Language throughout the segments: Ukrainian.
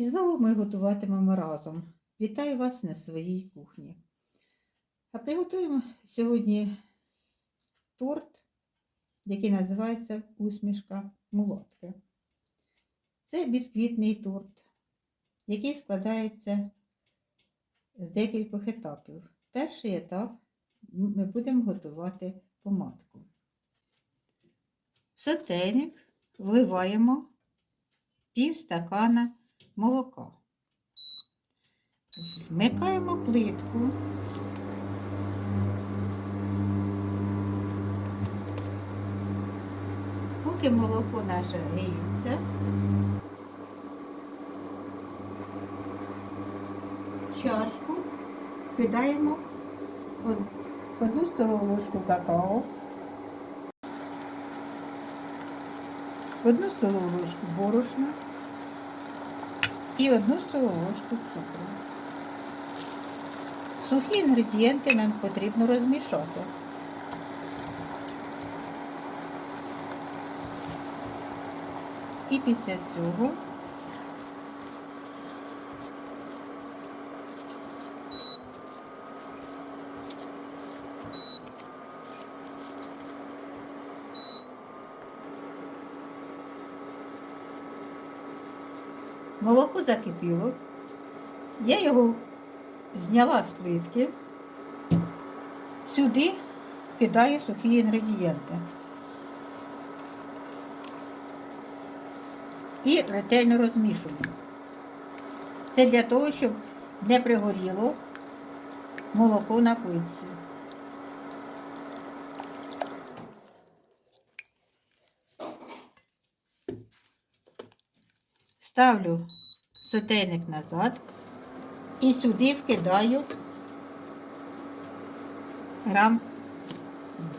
І знову ми готуватимемо разом. Вітаю вас на своїй кухні. А приготуємо сьогодні торт, який називається усмішка мулатки. Це бісквітний торт, який складається з декількох етапів. Перший етап ми будемо готувати помадку. В сотейник вливаємо пів стакана молока. Вмикаємо плитку. Поки молоко наше гріється, чашку кидаємо одну столову ложку какао, одну столову ложку борошна і одну столову ложку цукру. Сухі інгредієнти нам потрібно розмішати. І після цього молоко закипіло. Я його зняла з плитки, сюди кидаю сухі інгредієнти. І ретельно розмішую. Це для того, щоб не пригоріло молоко на плитці. Ставлю сотейник назад і сюди вкидаю грам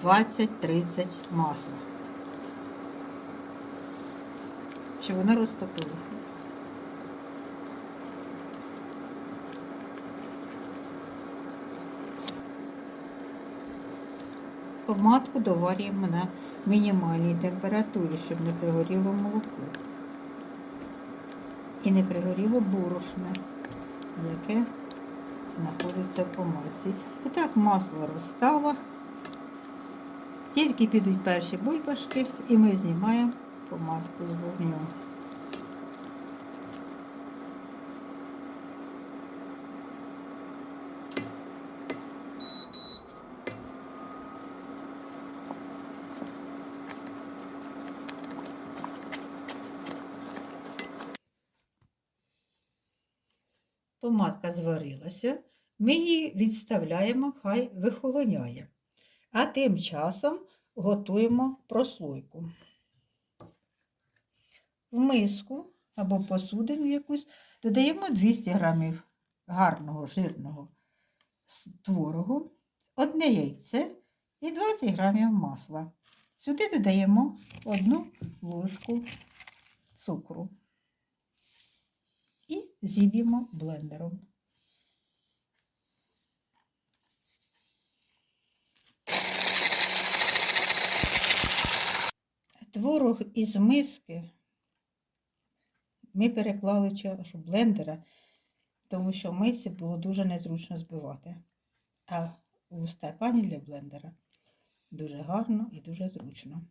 20-30 масла, щоб воно розтопилося. Помадку доварюємо на мінімальній температурі, щоб не пригоріло молоко і не пригоріло борошно, яке знаходиться в помадці. І так масло розстало. Тільки підуть перші бульбашки і ми знімаємо помадку з вогню. Помадка зварилася, ми її відставляємо, хай вихолоняє. А тим часом готуємо прослойку. В миску або посудину якусь додаємо 200 грамів гарного жирного творогу, одне яйце і 20 грамів масла. Сюди додаємо одну ложку цукру зіб'ємо блендером. Творог із миски ми переклали в чашу блендера, тому що в мисці було дуже незручно збивати. А у стакані для блендера дуже гарно і дуже зручно.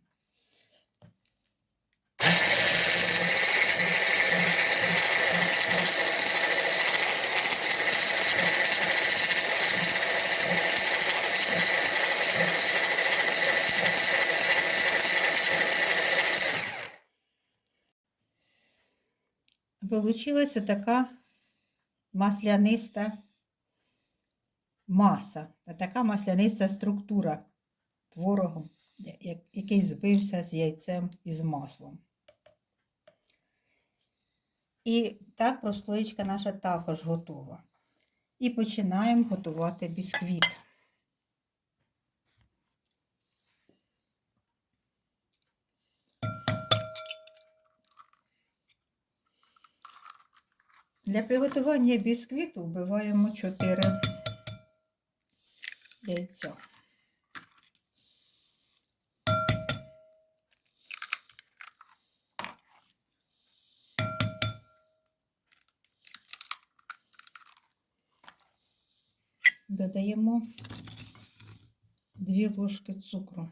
Получилася така масляниста маса, така масляниста структура творогом, я- який збився з яйцем і з маслом. І так прослоєчка наша також готова. І починаємо готувати бісквіт. Для приготування бісквіту вбиваємо 4 яйця. Додаємо 2 ложки цукру.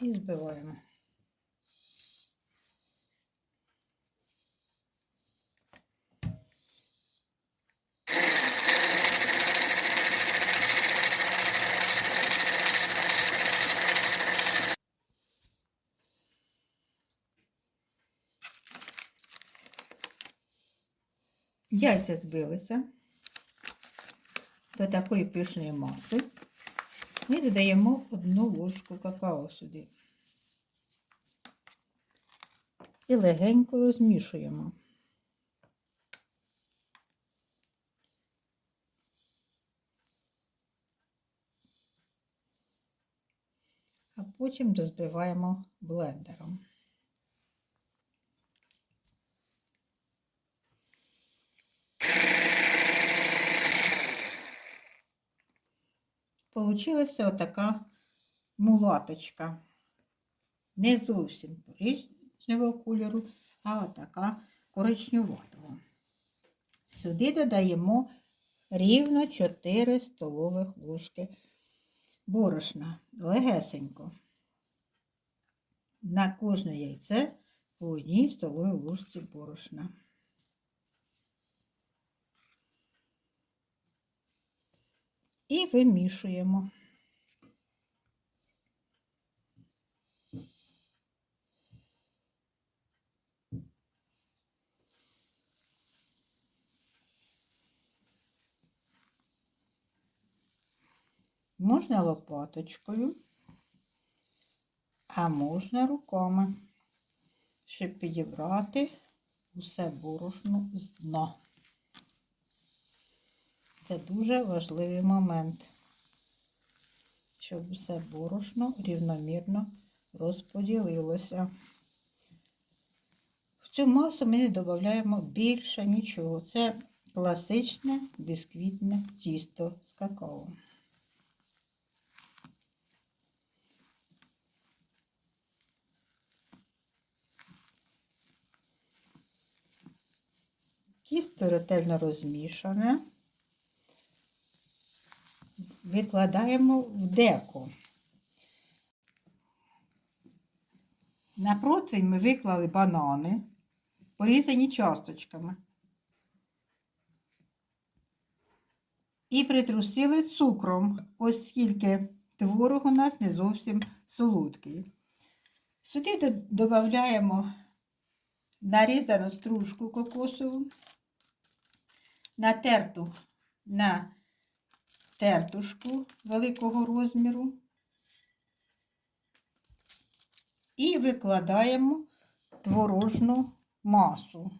І збиваємо. Яйця збилися до такої пишної маси. Ми додаємо одну ложку какао сюди. І легенько розмішуємо. А потім розбиваємо блендером. Получилася отака мулаточка. Не зовсім коричневого кольору, а отака коричневатого. Сюди додаємо рівно 4 столових ложки борошна. Легесенько. На кожне яйце по одній столовій ложці борошна. І вимішуємо. Можна лопаточкою, а можна руками, щоб підібрати усе борошно з дна. Це дуже важливий момент, щоб усе борошно рівномірно розподілилося. В цю масу ми не додаємо більше нічого. Це класичне бісквітне тісто з какао. Тісто ретельно розмішане. Викладаємо в деко. На противень ми виклали банани, порізані часточками. І притрусили цукром, оскільки творог у нас не зовсім солодкий. Сюди додаємо нарізану стружку кокосову, натерту на тертушку великого розміру і викладаємо творожну масу.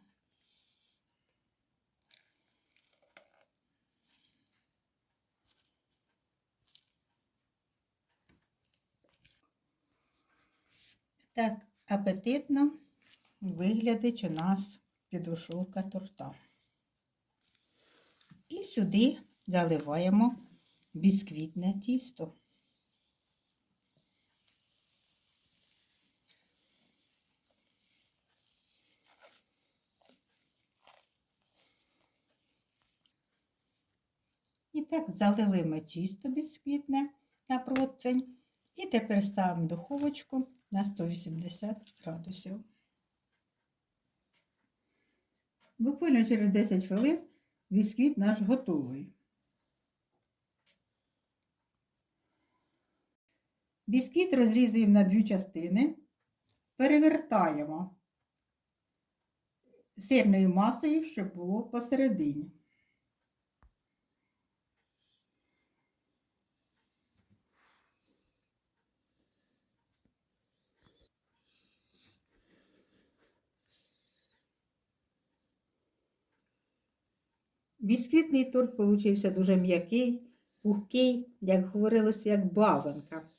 Так, апетитно виглядить у нас підушовка торта. І сюди заливаємо бісквітне тісто. І так залили ми тісто бісквітне на противень. І тепер ставимо духовочку на 180 градусів. Буквально через 10 хвилин бісквіт наш готовий. Бісквіт розрізуємо на дві частини, перевертаємо сирною масою, щоб було посередині. Бісквітний торт получився дуже м'який, пухкий, як говорилося, як бавинка.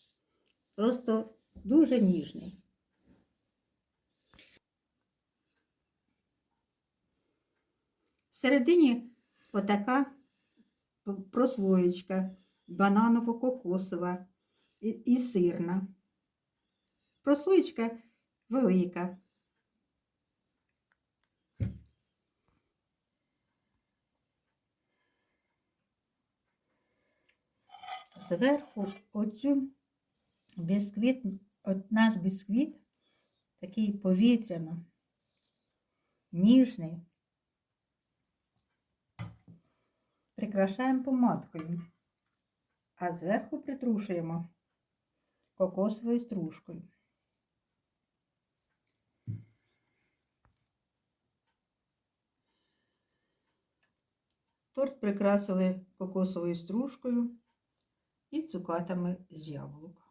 Просто дуже ніжний. Всередині отака прослоєчка бананово-кокосова і, і сирна. Прослоєчка велика. Зверху оцю бісквіт, от наш бісквіт такий повітряно, ніжний. Прикрашаємо помадкою, а зверху притрушуємо кокосовою стружкою. Торт прикрасили кокосовою стружкою і цукатами з яблук.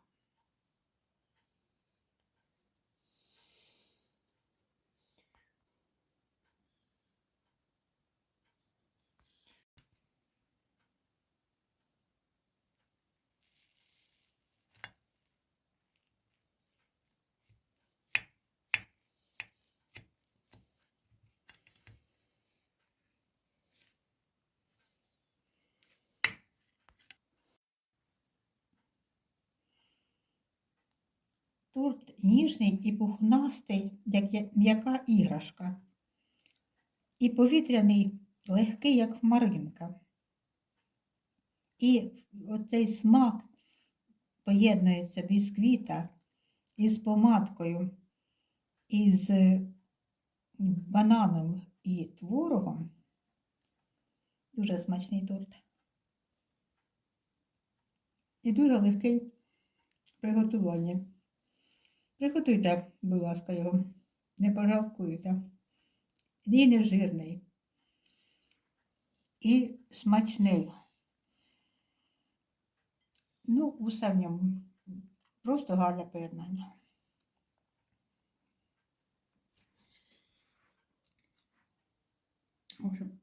Торт ніжний і пухнастий, як м'яка іграшка. І повітряний, легкий, як хмаринка. І оцей смак поєднується бісквіта із помадкою, із бананом і творогом. Дуже смачний торт. І дуже легкий в приготуванні. Приготуйте, будь ласка, його, не пожалкуєте. І не жирний. І смачний. Ну, усе в ньому. Просто гарне поєднання. Общем,